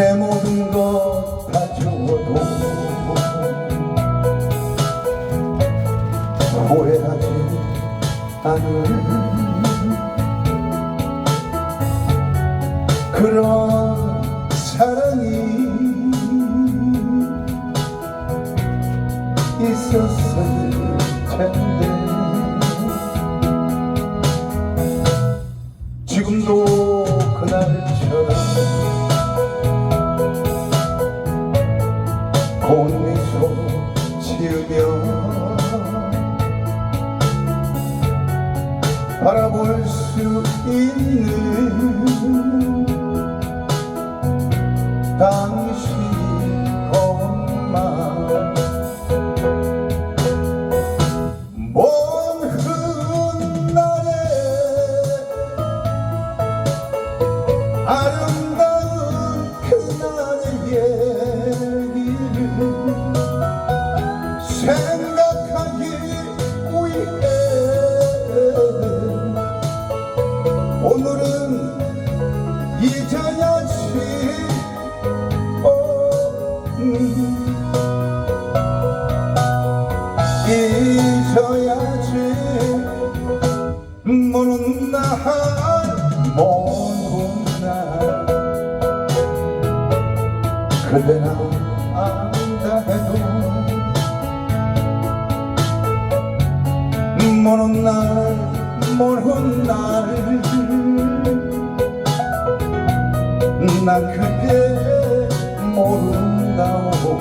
내 모든 것 다 주어도 후회하지 않는 그런 사랑이 있었을 텐데. 지금도 그날처럼 지으며 바라볼 수 있는 당신 것만 먼 훗날에 생각하기 위해 오늘은 잊어야지. 잊어야지 먼 날, 먼날 그대 나 먼 날, 먼 날, 난 그대 모른다오.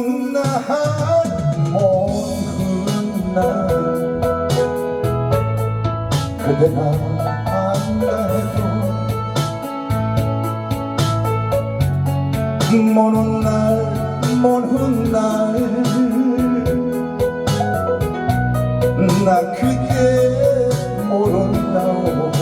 먼 날, 먼 날. 그대가 안다 해도 먼 날, 먼 날, 나 그대 모른다오